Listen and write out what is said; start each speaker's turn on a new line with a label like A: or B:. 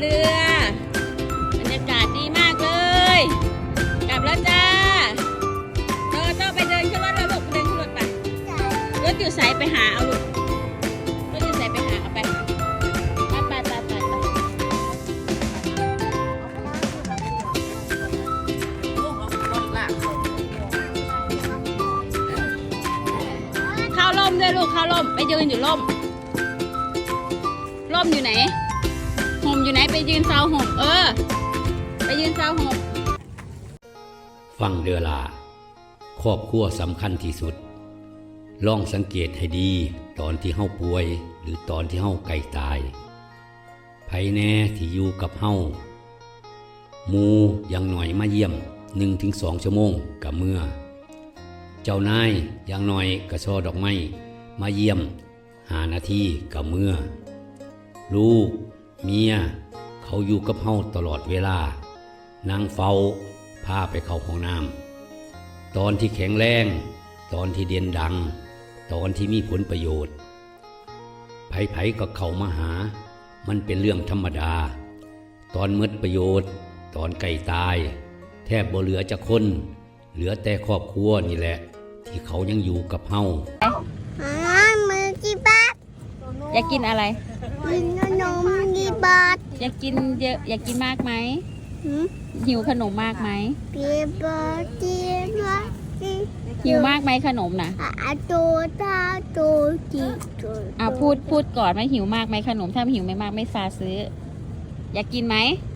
A: เรือบรรยากาศดีมากเลย กลับแล้วจ้าเราต้องไปเดินขึ้นรถแล้วลูกเดินขึ้นรถไปรถอยู่สายไปหาเอาลูกรถอยู่สายไปหาเอาไปไปไปไปไปเข้าร่มด้วยลูกเข้าร่มไปยืนอยู่ร่มร่มอยู่ไหน อยู่ไหนไปยืนเสาห่มเออ ไปยืนเสาห่ม
B: ฟังเดือลา ครอบครัวสำคัญที่สุด ลองสังเกตให้ดี ตอนที่เฮาป่วย หรือตอนที่เฮาใกล้ตายไผแน่ที่อยู่กับเฮามูยังหน่อยมาเยี่ยมหนึ่งถึงสองชั่วโมงกับเมื่อ เจ้านายยังหน่อยกระชอดอกไม้มาเยี่ยมหานาทีกับเมื่อ ลูก เมีย เขาอยู่กับเฮาตลอดเวลานางเฝ้าพาไปเข้าห้องน้ำตอนที่แข็งแรง ตอนที่เดียนดัง ตอนที่มีผลประโยชน์ไผๆก็เข้ามาหา มันเป็นเรื่องธรรมดา ตอนหมดประโยชน์ ตอนไก่ตาย แทบบ่เหลือจะคน เหลือแต่ครอบครัวนี่แหละ ที่เขายังอยู่กับเฮา
C: อ่ามือกี่บาท
A: อยากกินอะไร
C: กินขนมกี่บาท
A: อยากกินเยอะอยากกินมากไหม
C: หืม
A: หิวขนมมากไหม
C: กี่บาทกี่บาทกี่หิวม
A: ากไหมขนมน่ะ
C: อาโตตาโตจีโตเอาพูด
A: พูดก่อนว่าหิวมากไหมขนมถ้าหิวไม่มากไม่ซาซื้อ อยากกินไหมอ